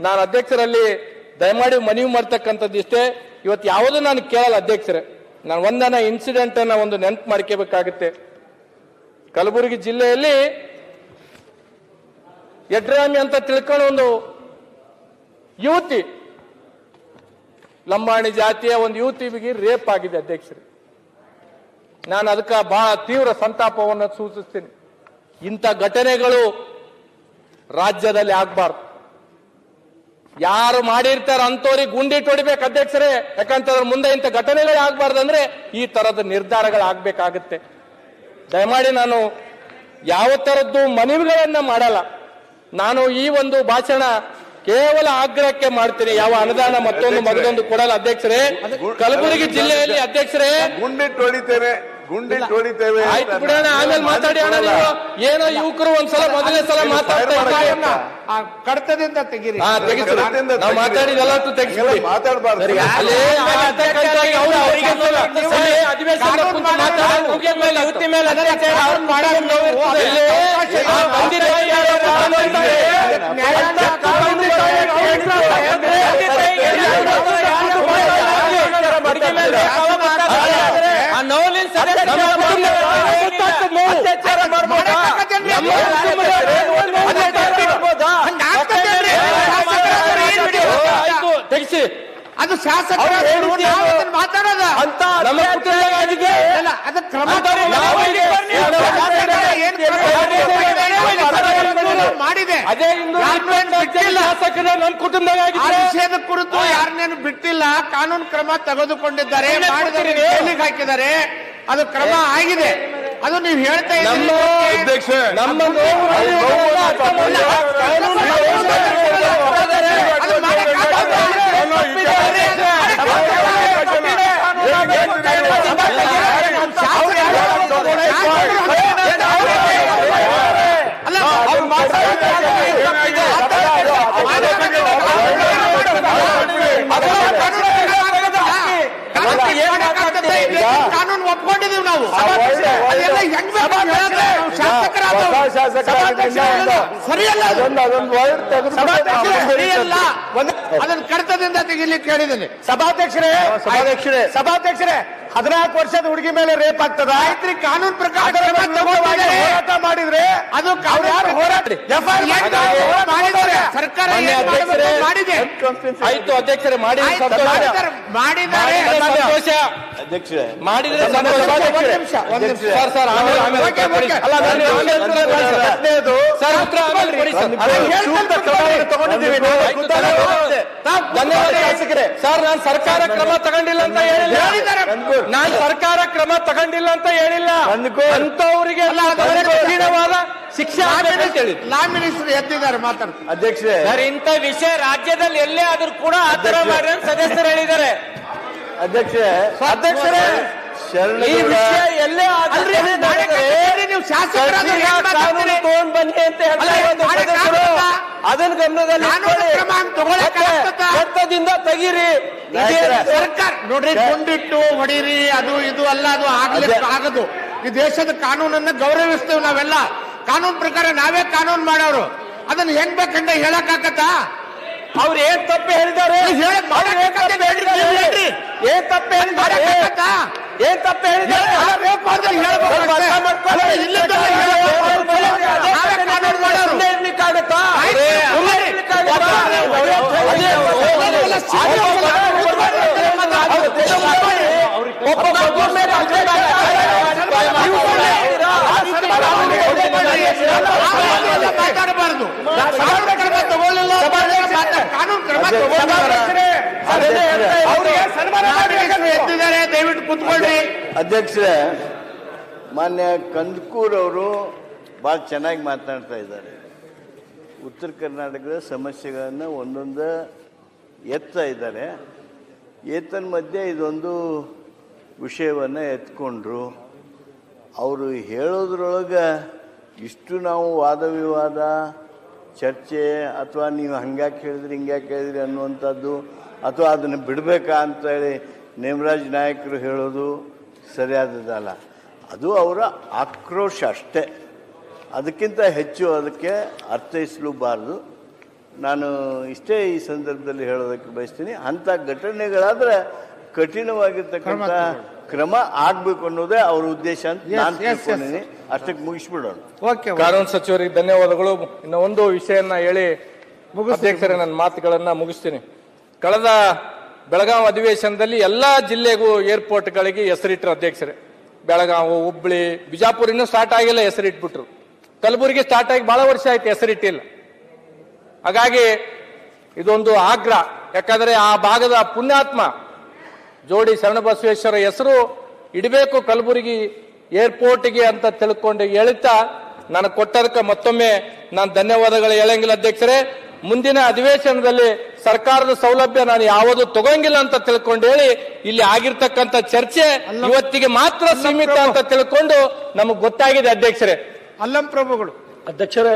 ನಾನು ಅಧ್ಯಕ್ಷರಲ್ಲಿ ದಯಮಾಡಿ ಮನವಿ ಮಾಡ್ತಕ್ಕಂಥದ್ದು ಇಷ್ಟೇ. ಇವತ್ತು ಯಾವುದೂ ನಾನು ಕೇಳಲ್ಲ ಅಧ್ಯಕ್ಷರೇ. ನಾನು ಒಂದನ ಇನ್ಸಿಡೆಂಟ್ ಅನ್ನ ಒಂದು ನೆನಪು ಮಾಡ್ಕೋಬೇಕಾಗುತ್ತೆ. ಕಲಬುರಗಿ ಜಿಲ್ಲೆಯಲ್ಲಿ ಯಡ್ರಾಮಿ ಅಂತ ತಿಳ್ಕೊಂಡು ಒಂದು ಯುವತಿ, ಲಂಬಾಣಿ ಜಾತಿಯ ಒಂದು ಯುವತಿಗೆ ರೇಪ್ ಆಗಿದೆ ಅಧ್ಯಕ್ಷರು. ನಾನು ಅದಕ್ಕೆ ಬಹಳ ತೀವ್ರ ಸಂತಾಪವನ್ನು ಸೂಚಿಸ್ತೀನಿ. ಇಂಥ ಘಟನೆಗಳು ರಾಜ್ಯದಲ್ಲಿ ಆಗ್ಬಾರ್ದು. ಯಾರು ಮಾಡಿರ್ತಾರ ಅಂತವ್ರಿಗೆ ಗುಂಡಿ ಹೊಡಿಬೇಕು ಅಧ್ಯಕ್ಷರೇ. ಯಾಕಂತಂದ್ರೆ ಮುಂದೆ ಇಂಥ ಘಟನೆಗಳೇ ಆಗ್ಬಾರ್ದಂದ್ರೆ ಈ ತರದ ನಿರ್ಧಾರಗಳು ಆಗ್ಬೇಕಾಗತ್ತೆ ದಯಮಾಡಿ ನಾನು ಯಾವ ತರದ್ದು ಮನವಿಗಳನ್ನ ಮಾಡಲ್ಲ. ನಾನು ಈ ಒಂದು ಭಾಷಣ ಕೇವಲ ಆಗ್ರಹಕ್ಕೆ ಮಾಡ್ತೀನಿ. ಯಾವ ಅನುದಾನ ಮತ್ತೊಂದು ಮಗದೊಂದು ಕೊಡಲ್ಲ. ಅಧ್ಯಕ್ಷರೇ ಕಲಬುರಗಿ ಜಿಲ್ಲೆಯಲ್ಲಿ ಅಧ್ಯಕ್ಷರೇ ಗುಂಡಿ ಹೊಡಿತೇವೆ. ಗುಂಡಿಟ್ಟು ತೊಳಿತೇವೆ ಆಯ್ತು ಬಿಡೋಣ ಆಮೇಲೆ ಮಾತಾಡಿ ಅಣ್ಣ ನೀವು. ಏನೋ ಯುವಕರು ಒಂದ್ಸಲ ಮೊದಲನೇ ಸಲ ಮಾತಾಡ್ತಾ ಇದ್ದಾರೆ. ಆ? ಕಡತದಿಂದ ತೆಗೀರಿ. ಹಾ ತೆಗಿಸಿ ನಾವು ತೆಗೀರಿ. ಮಾತಾಡಿದೆಲ್ಲ ತೆಗಿಸಿ ಮಾತಾಡಬಾರ್ದು. ಅಲ್ಲಿ ಅವ್ರು ಅವರಿಗೆ ಅಧಿವೇಶನ ಕುಂತು ಮಾತಾಡೋದು ಮುಗಿಯ ಮೇಲೆ ಯುವತಿ ಮೇಲೆ ಅತ್ಯಾಚಾರ ಅವ್ರು ಮಾಡೋದು ನೋವು ಇರ್ತದೆ. ಇಲ್ಲಿ ಆ ಬಂದಿರೋ ಯಾರೋ? ಕಾನೂನು ತೆಗಿಸಿ. ಅದು ಶಾಸಕರ ಮಾತಾಡೋದ? ಅಂತ ನಮ್ಮ ಅಲ್ಲ ಅದ ಕ್ರಮ ಮಾಡಿದೆ? ಅದೇ ಶಾಸಕರ ನನ್ನ ಆ ಕುಟುಂಬದಾಗಿದ್ರೆ ವಿಷಯದ ಕುರಿತು ಯಾರನ್ನೇನು ಬಿಟ್ಟಿಲ್ಲ ಕಾನೂನು ಕ್ರಮ ತೆಗೆದುಕೊಂಡಿದ್ದಾರೆ ಹಾಕಿದ್ದಾರೆ. ಅದು ಕ್ರಮ ಆಗಿದೆ. ಅದು ನೀವು ಹೇಳ್ತಾ. ಅಲ್ಲ ಕಾನೂನು ಒಪ್ಕೊಂಡಿದೀವಿ ನಾವು ಅದೆಲ್ಲ ಹೆಂಗ್ ಬೇಕು ಅಂತ ಹೇಳಿದ್ರೆ ನಾವು ಶಾಸಕರಾದವ್ರು. ಹೊಸ ನಾವು. ಸರಿಯಲ್ಲ ಅದನ್ನ ಕಡತದಿಂದ ತೆಗಿಲಿಕ್ಕೆ ಹೇಳಿದ್ದೀನಿ. ಸಭಾಧ್ಯಕ್ಷರೇ ಸಭಾಧ್ಯಕ್ಷರೇ ಸಭಾಧ್ಯಕ್ಷರೇ ಹದಿನಾಲ್ಕು ವರ್ಷದ ಹುಡುಗಿ ಮೇಲೆ ರೇಪ್ ಆಗ್ತದ? ಕಾನೂನು ಪ್ರಕಾರ ಅದು ಮಾಡಿದ್ದಾರೆ? ಸರ್ಕಾರ ಮಾಡಿದೆ. ಆಯ್ತು ಅಧ್ಯಕ್ಷರೇ ಮಾಡಿ ಮಾಡಿದ್ದಾರೆ. ಸಂತೋಷ. ಅಧ್ಯಕ್ಷರೇ ಮಾಡಿದ್ರೆ ಸಂತೋಷ. ಒಂದ್ ನಿಮಿಷ ಒಂದ್ ನಿಮಿಷ. ಸರ್ ಸರ್ ಆಮೇಲೆ ಆಮೇಲೆ ಸರ್. ಅದೇ ತಗೊಂಡಿದ್ದೀವಿ. ಸರ್ ನಾನು ಸರ್ಕಾರ ಕ್ರಮ ತಗೊಂಡಿಲ್ಲ ಅಂತ ಹೇಳಿಲ್ಲ. ಹೇಳಿದ್ದಾರೆ. ನಾನು ಸರ್ಕಾರ ಕ್ರಮ ತಗೊಂಡಿಲ್ಲ ಅಂತ ಹೇಳಿಲ್ಲ. ಅಂದ್ಕೋ. ಅಂತವರಿಗೆ ಅಲ್ಲ, ಅದು ಕಠಿಣವಾದ ಶಿಕ್ಷೆ ಆಗ್ಬೇಕು ಅಂತ ಹೇಳಿದ್ರು ಲಾ ಮಿನಿಸ್ಟರ್ ಎತ್ತಿದ್ದಾರೆ ಮಾತಾಡ್ತಾರೆ ಅಧ್ಯಕ್ಷರೇ. ಸರ್ ಇಂಥ ವಿಷಯ ರಾಜ್ಯದಲ್ಲಿ ಎಲ್ಲೇ ಆದ್ರೂ ಕೂಡ ಆತರ ಮಾಡಿ ಅಂತ ಸದಸ್ಯರು ಹೇಳಿದ್ದಾರೆ. ಅಧ್ಯಕ್ಷರೇ ಅಧ್ಯಕ್ಷರೇ. ಈ ವಿಷಯ ಎಲ್ಲೇ ಆದ್ರೂ ಅಲ್ರಿ, ನಾಳೆ ಕಚೇರಿ ನೀವು ಶಾಸಕರಾದ್ರೆ ಏನ್ ಮಾತಾಡ್ತೀರಿ? ತಗೊಂಡ್ ಬನ್ನಿ ಅಂತ ಹೇಳ್ತಾ ಅಲ್ಲ, ಇರೋದು ನಾಳೆ ಸದಸ್ಯರು. ಕಾನೂನು ಅದನ್ನ ಗಮನದಲ್ಲಿ ಕಾನೂನು ಇಟ್ಕೊಳ್ಳಿ. ಕ್ರಮ ಅಂತ ತಗೊಳಕ್ಕೆ ಮತ್ತೆ ಆಗ್ತದಾ? ರಕ್ತದಿಂದ ತೆಗೀರಿ. ನಾಯಕರೇ. ಸರ್ಕಾರ. ನೋಡ್ರಿ ಗುಂಡಿಟ್ಟು ಹೊಡೀರಿ ಅದು ಇದು ಅಲ್ಲ ಅದು ಆಗ್ಲಿಕ್ಕೆ ಅದೇ. ಆಗದು. ಈ ದೇಶದ ಕಾನೂನನ್ನ ಗೌರವಿಸ್ತೇವೆ ನಾವೆಲ್ಲ. ಕಾನೂನು ಪ್ರಕಾರ ನಾವೇ ಕಾನೂನು ಮಾಡೋರು ಅದನ್ನ ಹೆಂಗ್ ಬೇಕಂತ ಹೇಳಕ್ ಆಗತ್ತಾ ಅವ್ರು ಏನ್ ತಪ್ಪು ಅವ್ರು ಏನ್ ತಪ್ಪು ಹೇಳ್ರಿ. ಏನ್ ತಪ್ಪು ಹೇಳಿದ್ದಾರೆ ಮಾಡಕ್ಕಾಗತ್ತಾ? ಏನ್ ತಪ್ಪು ಹೇಳಿದ್ದಾರೆ ಅಲ್ಲ, ರೇಪ್ ಮಾಡಿದ್ರೆ ಹೇಳ್ಬೇಕು ಸ್ವಲ್ಪ ಅಷ್ಟೇ. ಅರ್ಥ ಮಾಡ್ಕೊಳ್ಳಿ. ಅಲ್ಲ, ಇಲ್ಲಿದ್ದವ್ರು ಹೇಳ್ಬೇಕು. ನಾವೇ ಕಾನೂನು ಮಾಡೋರು. ಸುಮ್ನೆ ಇರ್ಲಿಕ್ಕಾಗತ್ತಾ? ಆಯ್ತು, ಸುಮ್ನೆ ಅದೇ. ಇರ್ಲಿಕ್ಕಾಗತ್ತಾ? ಅದೇ. ಅದೇ. ಅದೇ. ಅದೇ. ಒಬ್ಬ ಮಗು ಮೇಲೆ ಅತ್ಯಾಚಾರ ನೀವು ಸುಮ್ನೆ ಇದ್ದೀರಾ? ನಾವೆಲ್ಲ ಮಾತಾಡಬಾರ್ದು ಕಾನೂನು ಕ್ರಮ ತಗೊಳ್ಳಿಲ್ಲ ಮಾತಾಡ್- ಕಾನೂನು ಕ್ರಮ ತಗೊಳ್ಳಿಲ್ಲ. ಅದನ್ನೇ ಹೇಳ್ತಾ ಇರೋದು. ಅವ್ರಿಗೆ ಸನ್ಮಾನ ಮಾಡಿ ಎದ್ದಿದ್ದಾರೆ ದಯವಿಟ್ಟು ಕುತ್ಕೊಳ್ರಿ. ಅಧ್ಯಕ್ಷರೇ, ಮಾನ್ಯ ಕಂದಕೂರ್ ಅವರು ಭಾಳ ಚೆನ್ನಾಗಿ ಮಾತನಾಡ್ತಾ ಇದ್ದಾರೆ. ಉತ್ತರ ಕರ್ನಾಟಕದ ಸಮಸ್ಯೆಗಳನ್ನು ಒಂದೊಂದು ಎತ್ತಾ ಇದ್ದಾರೆ. ಏತನ್ ಮಧ್ಯೆ ಇದೊಂದು ವಿಷಯವನ್ನು ಎತ್ಕೊಂಡ್ರು. ಅವರು ಹೇಳೋದ್ರೊಳಗೆ ಇಷ್ಟು ನಾವು ವಾದ ವಿವಾದ, ಚರ್ಚೆ, ಅಥವಾ ನೀವು ಹಂಗ್ಯಾಕೆ ಹೇಳಿದ್ರಿ, ಹಿಂಗ್ಯಾಕೆ ಹೇಳಿದ್ರಿ ಅನ್ನುವಂಥದ್ದು, ಅಥವಾ ಅದನ್ನು ಬಿಡಬೇಕಾ ಅಂತೇಳಿ ನೇಮರಾಜ್ ನಾಯಕರು ಹೇಳೋದು ಸರಿಯಾದದಲ್ಲ ಅದು ಅವರ ಆಕ್ರೋಶ ಅಷ್ಟೇ. ಅದಕ್ಕಿಂತ ಹೆಚ್ಚು ಅದಕ್ಕೆ ಅರ್ಥೈಸಲೂಬಾರ್ದು. ನಾನು ಇಷ್ಟೇ ಈ ಸಂದರ್ಭದಲ್ಲಿ ಹೇಳೋದಕ್ಕೆ ಬಯಸ್ತೀನಿ ಅಂಥ ಘಟನೆಗಳಾದರೆ ಕಠಿಣವಾಗಿರ್ತಕ್ಕಂಥ ಕ್ರಮ ಆಗಬೇಕು. ಅನ್ನೋದೇ ಅವ್ರ ಉದ್ದೇಶ ಅಂತ ನಾನು ತಿಳ್ಕೊಂಡಿದ್ದೀನಿ. ಅಷ್ಟಕ್ಕೆ ಮುಗಿಸ್ಬಿಡೋಣ. ಓಕೆ ಕಾನೂನು ಸಚಿವರಿಗೆ ಧನ್ಯವಾದಗಳು. ಇನ್ನು ಒಂದು ವಿಷಯನ್ನ ಹೇಳಿ ಮುಗಿಸ್ತೀನಿ. ಅಧ್ಯಕ್ಷರೇ ನನ್ನ ಮಾತುಗಳನ್ನು ಮುಗಿಸ್ತೀನಿ. ಕಳೆದ ಬೆಳಗಾವಿ ಅಧಿವೇಶನದಲ್ಲಿ ಎಲ್ಲ ಜಿಲ್ಲೆಗೂ ಏರ್ಪೋರ್ಟ್ಗಳಿಗೆ ಹೆಸರಿಟ್ಟರು ಅಧ್ಯಕ್ಷರೇ. ಬೆಳಗಾವಿ, ಹುಬ್ಳಿ, ಬಿಜಾಪುರ ಇನ್ನೂ ಸ್ಟಾರ್ಟ್ ಆಗಿಲ್ಲ ಹೆಸರಿಟ್ಬಿಟ್ರು. ಕಲಬುರಗಿ ಸ್ಟಾರ್ಟ್ ಆಗಿ ಬಹಳ ವರ್ಷ ಆಯ್ತು ಹೆಸರಿಟ್ಟಿಲ್ಲ. ಹಾಗಾಗಿ ಇದೊಂದು ಆಗ್ರಹ. ಯಾಕಂದ್ರೆ ಆ ಭಾಗದ ಪುಣ್ಯಾತ್ಮ ಜೋಡಿ ಶರಣಬಸವೇಶ್ವರ ಹೆಸರು ಇಡಬೇಕು ಕಲಬುರಗಿ ಏರ್ಪೋರ್ಟ್ಗೆ ಅಂತ ತಿಳ್ಕೊಂಡು ಹೇಳ್ತಾ ನಾನು ಕೊಟ್ಟದಕ್ಕೆ ಮತ್ತೊಮ್ಮೆ ನಾನು ಧನ್ಯವಾದಗಳು ಹೇಳಂಗಿಲ್ಲ ಅಧ್ಯಕ್ಷರೇ. ಮುಂದಿನ ಅಧಿವೇಶನದಲ್ಲಿ ಸರ್ಕಾರದ ಸೌಲಭ್ಯ ನಾನು ಯಾವುದು ತಗೋಂಗಿಲ್ಲ ಅಂತ ತಿಳ್ಕೊಂಡು ಹೇಳಿ ಇಲ್ಲಿ ಆಗಿರ್ತಕ್ಕಂಥ ಚರ್ಚೆ ಇವತ್ತಿಗೆ ಮಾತ್ರ ಸೀಮಿತ ಅಂತ ತಿಳ್ಕೊಂಡು ನಮಗ್ ಗೊತ್ತಾಗಿದೆ ಅಧ್ಯಕ್ಷರೇ. ಅಲ್ಲಂ ಪ್ರಭುಗಳು. ಅಧ್ಯಕ್ಷರೇ